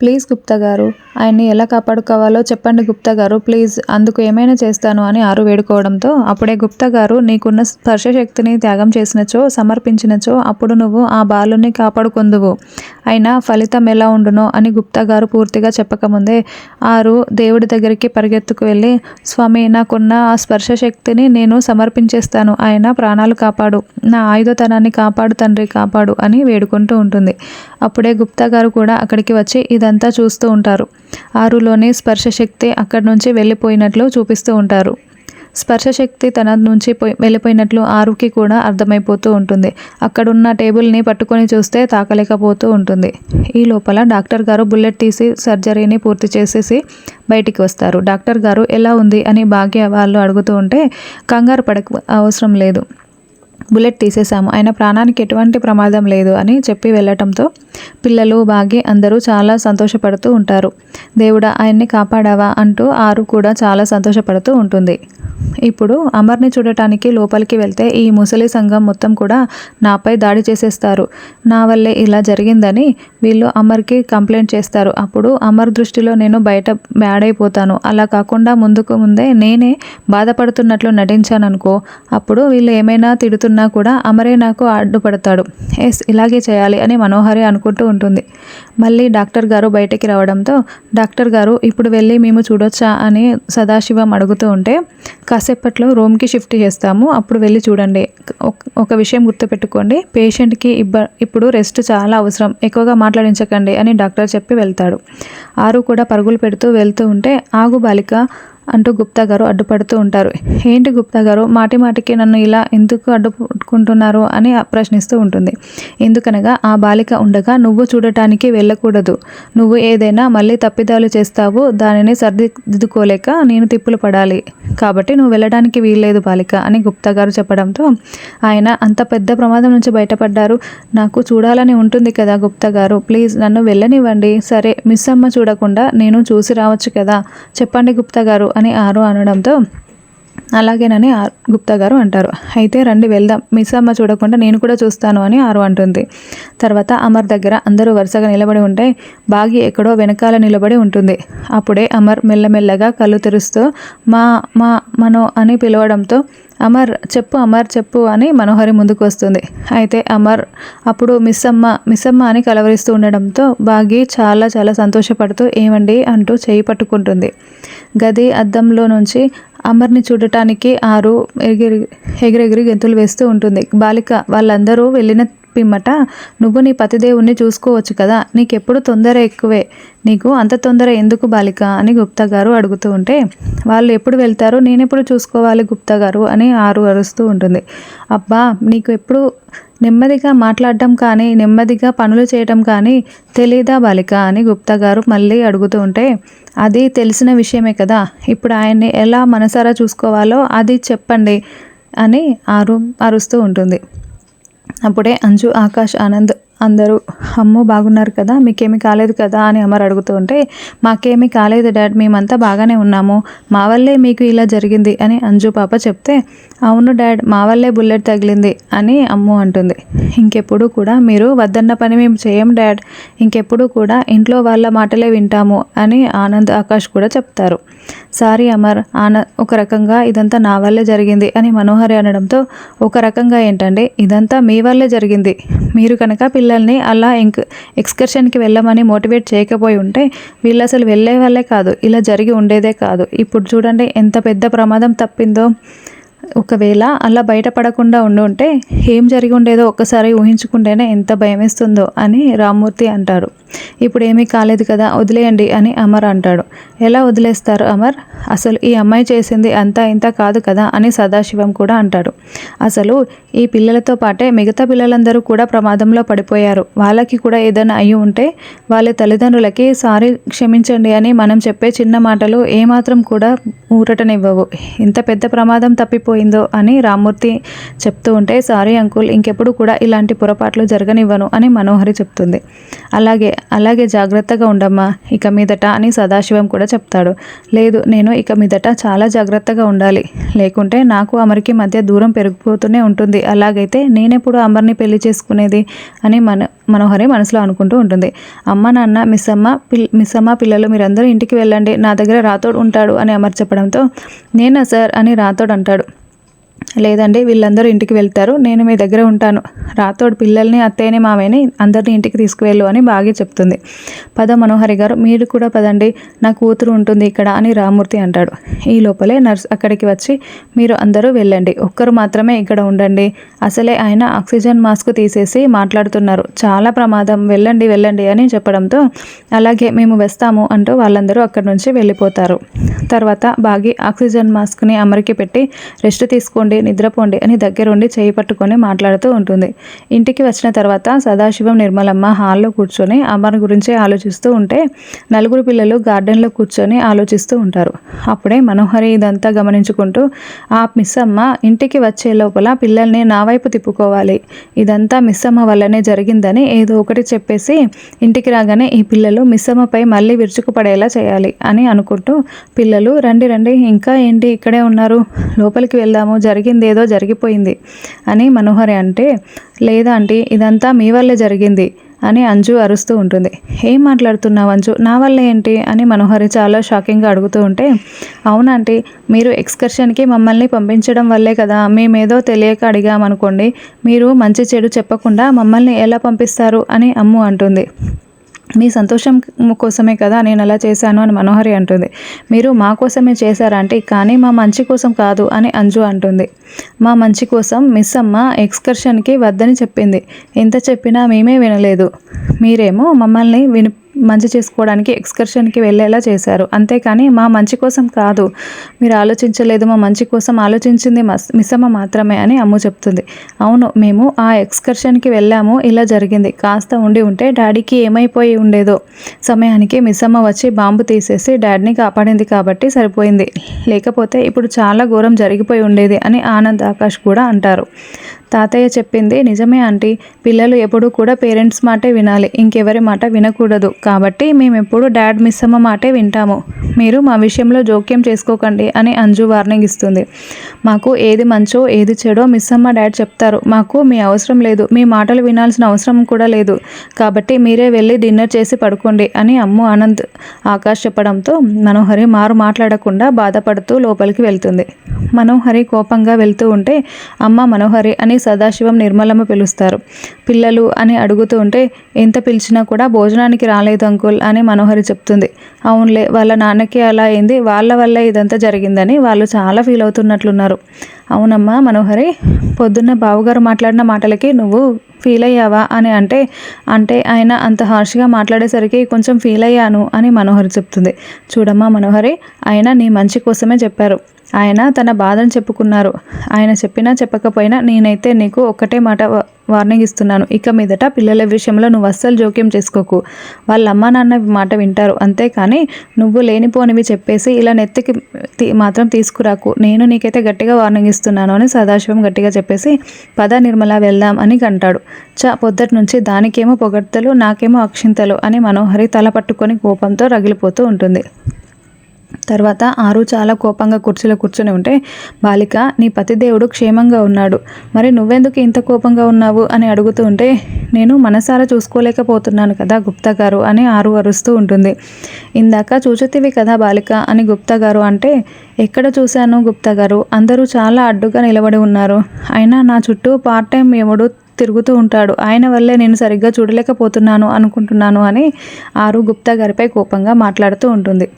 Please Gupta గారు ఆయన్ని ఎలా కాపాడుకోవాలో చెప్పండి గుప్తా గారు ప్లీజ్ అందుకు ఏమైనా చేస్తాను అని ఆరు వేడుకోవడంతో అప్పుడే గుప్తా గారు నీకున్న స్పర్శ శక్తిని త్యాగం చేసినచో సమర్పించినచో అప్పుడు నువ్వు ఆ బాలుని కాపాడుకుందువు. అయినా ఫలితం ఎలా ఉండునో అని గుప్తా గారు పూర్తిగా చెప్పకముందే ఆరు దేవుడి దగ్గరికి పరిగెత్తుకు వెళ్ళి స్వామి నాకున్న ఆ స్పర్శ శక్తిని నేను సమర్పించేస్తాను. ఆయన ప్రాణాలు కాపాడు. నా ఆయుధతనాన్ని కాపాడు తండ్రి కాపాడు అని వేడుకుంటూ ఉంటుంది. అప్పుడే గుప్తా గారు కూడా అక్కడికి వచ్చి ఇదంతా చూస్తూ ఉంటారు. ఆరులోని స్పర్శశక్తి అక్కడి నుంచి వెళ్ళిపోయినట్లు చూపిస్తూ ఉంటారు. స్పర్శశక్తి తన నుంచి పోయి వెళ్ళిపోయినట్లు ఆరుకి కూడా అర్థమైపోతూ ఉంటుంది. అక్కడున్న టేబుల్ని పట్టుకొని చూస్తే తాకలేకపోతూ ఉంటుంది. ఈ లోపల డాక్టర్ గారు బుల్లెట్ తీసి సర్జరీని పూర్తి చేసేసి బయటికి వస్తారు. డాక్టర్ గారు ఎలా ఉంది? అని భాగ్య వాళ్ళు అడుగుతూ ఉంటే కంగారు పడక అవసరం లేదు. బుల్లెట్ తీసేశాము. ఆయన ప్రాణానికి ఎటువంటి ప్రమాదం లేదు అని చెప్పి వెళ్ళటంతో పిల్లలు బాగి అందరూ చాలా సంతోషపడుతూ ఉంటారు. దేవుడా ఆయన్ని కాపాడావా అంటూ ఆరు కూడా చాలా సంతోషపడుతూ ఉంటుంది. ఇప్పుడు అమర్ని చూడటానికి లోపలికి వెళ్తే ఈ ముసలి సంఘం మొత్తం కూడా నాపై దాడి చేసేస్తారు. నా వల్లే ఇలా జరిగిందని వీళ్ళు అమర్కి కంప్లైంట్ చేస్తారు. అప్పుడు అమర్ దృష్టిలో నేను బయట బ్యాడ్ అయిపోతాను అలా కాకుండా ముందుకు ముందే నేనే బాధపడుతున్నట్లు నటించాను అనుకో అప్పుడు వీళ్ళు ఏమైనా తిడుతున్నా కూడా అమరే నాకు అడ్డుపడతాడు. ఎస్ ఇలాగే చేయాలి అని మనోహరి అనుకుంటూ ఉంటుంది. మళ్ళీ డాక్టర్ గారు బయటికి రావడంతో డాక్టర్ గారు ఇప్పుడు వెళ్ళి మేము చూడొచ్చా? అని సదాశివం అడుగుతూ ఉంటే కాసేపట్లో రూమ్కి షిఫ్ట్ చేస్తాము. అప్పుడు వెళ్ళి చూడండి. ఒక విషయం గుర్తుపెట్టుకోండి. పేషెంట్కి ఇబ్బ ఇప్పుడు రెస్ట్ చాలా అవసరం. ఎక్కువగా మాట్లాడించకండి అని డాక్టర్ చెప్పి వెళ్తాడు. ఆరు కూడా పరుగులు పెడుతూ వెళ్తూ ఉంటే ఆగు బాలిక అంటూ గుప్తా గారు అడ్డుపడుతూ ఉంటారు. ఏంటి గుప్తా గారు? మాటి మాటికి నన్ను ఇలా ఎందుకు అడ్డుకుంటున్నారు అని ప్రశ్నిస్తూ ఉంటుంది. ఎందుకనగా ఆ బాలిక ఉండగా నువ్వు చూడటానికి వెళ్ళకూడదు. నువ్వు ఏదైనా మళ్ళీ తప్పిదాలు చేస్తావు. దానిని సర్దిద్దుకోలేక నేను తిప్పులు పడాలి. కాబట్టి నువ్వు వెళ్ళడానికి వీల్లేదు బాలిక అని గుప్తా గారు చెప్పడంతో ఆయన అంత పెద్ద ప్రమాదం నుంచి బయటపడ్డారు. నాకు చూడాలని ఉంటుంది కదా గుప్తా గారు. ప్లీజ్ నన్ను వెళ్ళనివ్వండి. సరే మిస్ అమ్మ చూడకుండా నేను చూసి రావచ్చు కదా. చెప్పండి గుప్తా గారు అని ఆరు అనడంతో అలాగేనని గుప్తా గారు అంటారు. అయితే రండి వెళ్దాం. మిస్ అమ్మ చూడకుండా నేను కూడా చూస్తాను అని ఆరు అంటుంది. తర్వాత అమర్ దగ్గర అందరూ వరుసగా నిలబడి ఉంటే బాగి ఎక్కడో వెనకాల నిలబడి ఉంటుంది. అప్పుడే అమర్ మెల్లమెల్లగా కళ్ళు తెరుస్తూ మా మా మనో అని పిలవడంతో అమర్ చెప్పు అమర్ చెప్పు అని మనోహరి ముందుకు వస్తుంది. అయితే అమర్ అప్పుడు మిస్ అమ్మ మిస్ అమ్మ అని కలవరిస్తూ ఉండడంతో బాగి చాలా చాలా సంతోషపడుతూ ఏమండి అంటూ చేయి పట్టుకుంటుంది. గది అద్దంలో నుంచి అమర్ని చూడటానికి ఆరు ఎగిరి ఎగిరెగిరి గెంతులు వేస్తూ ఉంటుంది. బాలిక వాళ్ళందరూ వెళ్ళిన పిమ్మట నువ్వు నీ పతిదేవుణ్ణి చూసుకోవచ్చు కదా నీకెప్పుడు తొందర ఎక్కువే. నీకు అంత తొందర ఎందుకు బాలిక? అని గుప్తా గారు అడుగుతూ ఉంటే వాళ్ళు ఎప్పుడు వెళ్తారో నేనెప్పుడు చూసుకోవాలి గుప్తా గారు? అని ఆరు అరుస్తూ ఉంటుంది. అబ్బా నీకు ఎప్పుడు నెమ్మదిగా మాట్లాడటం కానీ నెమ్మదిగా పనులు చేయటం కానీ తెలీదా బాలిక అని గుప్తా గారు మళ్ళీ అడుగుతూ ఉంటే అది తెలిసిన విషయమే కదా. ఇప్పుడు ఆయన్ని ఎలా మనసారా చూసుకోవాలో అది చెప్పండి అని ఆరు అరుస్తూ ఉంటుంది. అప్పుడే అంజు ఆకాష్ ఆనంద్ అందరూ అమ్మో బాగున్నారు కదా మీకేమీ కాలేదు కదా అని అమర్ అడుగుతూ ఉంటే మాకేమీ కాలేదు డాడ్ మేమంతా బాగానే ఉన్నాము. మా వల్లే మీకు ఇలా జరిగింది అని అంజు పాప చెప్తే అవును డాడ్ మా వల్లే బుల్లెట్ తగిలింది అని అమ్ము అంటుంది. ఇంకెప్పుడు కూడా మీరు వద్దన్న పని మేము చేయం డాడ్ ఇంకెప్పుడు కూడా ఇంట్లో వాళ్ళ మాటలే వింటాము అని ఆనంద్ ఆకాష్ కూడా చెప్తారు. సారీ అమర్ ఆన ఒక రకంగా ఇదంతా నా వల్లే జరిగింది అని మనోహరి అనడంతో ఒక రకంగా ఏంటంటే ఇదంతా మీ వల్లే జరిగింది. మీరు కనుక పిల్లల్ని అలా ఇంక ఎక్స్కర్షన్కి వెళ్ళమని మోటివేట్ చేయకపోయి ఉంటే వీళ్ళు అసలు వెళ్ళే వాళ్ళే కాదు ఇలా జరిగి ఉండేదే కాదు. ఇప్పుడు చూడండి ఎంత పెద్ద ప్రమాదం తప్పిందో. ఒకవేళ అలా బయటపడకుండా ఉండి ఉంటే ఏం జరిగి ఉండేదో ఒక్కసారి ఊహించుకుంటేనే ఎంత భయమేస్తుందో అని రామ్మూర్తి అంటాడు. ఇప్పుడు ఏమీ కాలేదు కదా వదిలేయండి అని అమర్ అంటాడు. ఎలా వదిలేస్తారు అమర్? అసలు ఈ అమ్మాయి చేసింది అంతా ఇంత కాదు కదా అని సదాశివం కూడా అంటాడు. అసలు ఈ పిల్లలతో పాటే మిగతా పిల్లలందరూ కూడా ప్రమాదంలో పడిపోయారు. వాళ్ళకి కూడా ఏదైనా అయ్యి ఉంటే వాళ్ళ తల్లిదండ్రులకి సారీ క్షమించండి అని మనం చెప్పే చిన్న మాటలు ఏమాత్రం కూడా ఊరటనివ్వవు. ఇంత పెద్ద ప్రమాదం తప్పిపోయి జరిగిపోయిందో అని రామ్మూర్తి చెప్తూ ఉంటే సారీ అంకుల్ ఇంకెప్పుడు కూడా ఇలాంటి పొరపాట్లు జరగనివ్వను అని మనోహరి చెప్తుంది. అలాగే అలాగే జాగ్రత్తగా ఉండమ్మా ఇక మీదట అని సదాశివం కూడా చెప్తాడు. లేదు నేను ఇక మీదట చాలా జాగ్రత్తగా ఉండాలి. లేకుంటే నాకు అమరికి మధ్య దూరం పెరిగిపోతూనే ఉంటుంది. అలాగైతే నేనెప్పుడు అమర్ని పెళ్ళి చేసుకునేది? అని మన మనోహరి మనసులో అనుకుంటూ ఉంటుంది. అమ్మ నాన్న మిస్ అమ్మ పిల్ మిస్ అమ్మ పిల్లలు మీరందరూ ఇంటికి వెళ్ళండి. నా దగ్గర రాతోడు ఉంటాడు అని అమర్ చెప్పడంతో నేనా సార్? అని రాతోడు అంటాడు. లేదండి వీళ్ళందరూ ఇంటికి వెళ్తారు. నేను మీ దగ్గర ఉంటాను. రాతోడు పిల్లల్ని అత్తయ్యని మామయ్యని అందరినీ ఇంటికి తీసుకువెళ్ళు అని బాగా చెప్తుంది. పద మనోహరి గారు మీరు కూడా పదండి. నా కూతురు ఉంటుంది ఇక్కడ అని రామూర్తి అంటాడు. ఈ లోపలే నర్స్ అక్కడికి వచ్చి మీరు అందరూ వెళ్ళండి. ఒక్కరు మాత్రమే ఇక్కడ ఉండండి. అసలే ఆయన ఆక్సిజన్ మాస్క్ తీసేసి మాట్లాడుతున్నారు. చాలా ప్రమాదం. వెళ్ళండి వెళ్ళండి అని చెప్పడంతో అలాగే మేము వస్తాము అంటూ వాళ్ళందరూ అక్కడి నుంచి వెళ్ళిపోతారు. తర్వాత బాగి ఆక్సిజన్ మాస్క్ని అమరికి పెట్టి రెస్ట్ తీసుకోండి నిద్రపోండి అని దగ్గరుండి చేయి పట్టుకొని మాట్లాడుతూ ఉంటుంది. ఇంటికి వచ్చిన తర్వాత సదాశివం నిర్మలమ్మ హాల్లో కూర్చొని అమ్మని గురించి ఆలోచిస్తూ ఉంటే నలుగురు పిల్లలు గార్డెన్లో కూర్చొని ఆలోచిస్తూ ఉంటారు. అప్పుడే మనోహరి ఇదంతా గమనించుకుంటూ ఆ మిస్ అమ్మ ఇంటికి వచ్చే లోపల పిల్లల్ని నా వైపు తిప్పుకోవాలి. ఇదంతా మిస్ అమ్మ వల్లనే జరిగిందని ఏదో ఒకటి చెప్పేసి ఇంటికి రాగానే ఈ పిల్లలు మిస్ అమ్మపై మళ్ళీ విరుచుకుపడేలా చేయాలి అని అనుకుంటూ పిల్లలు రండి రండి ఇంకా ఏంటి ఇక్కడే ఉన్నారు? లోపలికి వెళ్దాము జరిగి ఏదో జరిగిపోయింది అని మనోహరి అంటే లేదా ఆంటీ ఇదంతా మీ వల్లే జరిగింది అని అంజు అరుస్తూ ఉంటుంది. ఏం మాట్లాడుతున్నావు అంజు? నా వల్ల ఏంటి? అని మనోహరి చాలా షాకింగ్గా అడుగుతూ ఉంటే అవునంటే మీరు ఎక్స్కర్షన్కి మమ్మల్ని పంపించడం వల్లే కదా మేమేదో తెలియక అడిగామనుకోండి మీరు మంచి చెడు చెప్పకుండా మమ్మల్ని ఎలా పంపిస్తారు? అని అమ్ము అంటుంది. మీ సంతోషం కోసమే కదా నేను అలా చేశాను అని మనోహరి అంటుంది. మీరు మా కోసమే చేశారంటే కానీ మా మంచి కోసం కాదు అని అంజు అంటుంది. మా మంచి కోసం మిస్ అమ్మ ఎక్స్కర్షన్కి వద్దని చెప్పింది. ఎంత చెప్పినా మేమే వినలేదు. మీరేమో మమ్మల్ని విని మంచి చేసుకోవడానికి ఎక్స్కర్షన్కి వెళ్ళేలా చేశారు. అంతేకాని మా మంచి కోసం కాదు. మీరు ఆలోచించలేదు మా మంచి కోసం ఆలోచించింది మస్ మిస్సమ్మ మాత్రమే అని అమ్ము చెప్తుంది. అవును మేము ఆ ఎక్స్కర్షన్కి వెళ్ళాము ఇలా జరిగింది. కాస్త ఉండి ఉంటే డాడీకి ఏమైపోయి ఉండేదో. సమయానికి మిస్సమ్మ వచ్చి బాంబు తీసేసి డాడీని కాపాడింది కాబట్టి సరిపోయింది. లేకపోతే ఇప్పుడు చాలా ఘోరం జరిగిపోయి ఉండేది అని ఆనంద్ ఆకాష్ కూడా అంటారు. తాతయ్య చెప్పింది నిజమే ఆంటీ పిల్లలు ఎప్పుడూ కూడా పేరెంట్స్ మాటే వినాలి ఇంకెవరి మాట వినకూడదు. కాబట్టి మేము ఎప్పుడు డాడ్ మిస్ అమ్మ మాటే వింటాము. మీరు మా విషయంలో జోక్యం చేసుకోకండి అని అంజు వార్నింగ్ ఇస్తుంది. మాకు ఏది మంచో ఏది చెడో మిస్ అమ్మ డాడ్ చెప్తారు. మాకు మీ అవసరం లేదు మీ మాటలు వినాల్సిన అవసరం కూడా లేదు. కాబట్టి మీరే వెళ్ళి డిన్నర్ చేసి పడుకోండి అని అమ్ము ఆనంద్ ఆకాష్ చెప్పడంతో మనోహరి మారు మాట్లాడకుండా బాధపడుతూ లోపలికి వెళ్తుంది. మనోహరి కోపంగా వెళ్తూ ఉంటే అమ్మ మనోహరి అని సదాశివం నిర్మలమ్మ పిలుస్తారు. పిల్లలు అని అడుగుతూ ఉంటే ఎంత పిలిచినా కూడా భోజనానికి రాలేదు అంకుల్ అని మనోహరి చెప్తుంది. అవునులే వాళ్ళ నాన్నకి అలా అయింది. వాళ్ళ వల్ల ఇదంతా జరిగిందని వాళ్ళు చాలా ఫీల్ అవుతున్నట్లున్నారు. అవునమ్మా మనోహరి పొద్దున్న బావగారు మాట్లాడిన మాటలకి నువ్వు ఫీల్ అయ్యావా? అని అంటే అంటే ఆయన అంత హార్ష్గా మాట్లాడేసరికి కొంచెం ఫీల్ అయ్యాను అని మనోహరి చెప్తుంది. చూడమ్మా మనోహరి ఆయన నీ మంచి కోసమే చెప్పారు. ఆయన తన బాధను చెప్పుకున్నారు. ఆయన చెప్పినా చెప్పకపోయినా నేనైతే నీకు ఒక్కటే మాట వార్నింగ్ ఇస్తున్నాను. ఇక మీదట పిల్లల విషయంలో నువ్వు అస్సలు జోక్యం చేసుకోకు. వాళ్ళ అమ్మ నాన్న మాట వింటారు. అంతేకాని నువ్వు లేనిపోనివి చెప్పేసి ఇలా నెత్తికి మాత్రం తీసుకురాకు. నేను నీకైతే గట్టిగా వార్నింగ్ ఇస్తున్నాను అని సదాశివం గట్టిగా చెప్పేసి పద నిర్మల వెళ్దాం అని అంటాడు చ పొద్దటి నుంచి దానికేమో పొగడ్తలు నాకేమో అక్షింతలు అని మనోహరి తల పట్టుకొని కోపంతో రగిలిపోతూ ఉంటుంది. తర్వాత ఆరు చాలా కోపంగా కుర్చీలో కూర్చుని ఉంటే బాలిక నీ పతిదేవుడు క్షేమంగా ఉన్నాడు. మరి నువ్వెందుకు ఇంత కోపంగా ఉన్నావు? అని అడుగుతూ ఉంటే నేను మనసారా చూసుకోలేకపోతున్నాను కదా గుప్తా గారు అని ఆరు అరుస్తూ ఉంటుంది. ఇందాక చూచుతివి కదా బాలిక అని గుప్తా గారు అంటే ఎక్కడ చూశాను గుప్తా గారు? అందరూ చాలా అడ్డుగా నిలబడి ఉన్నారు. అయినా నా చుట్టూ పార్ట్ టైం ఎవడు తిరుగుతూ ఉంటాడు. ఆయన వల్లే నేను సరిగ్గా చూడలేకపోతున్నాను అనుకుంటున్నాను అని ఆరు గుప్తా గారిపై కోపంగా మాట్లాడుతూ ఉంటుంది.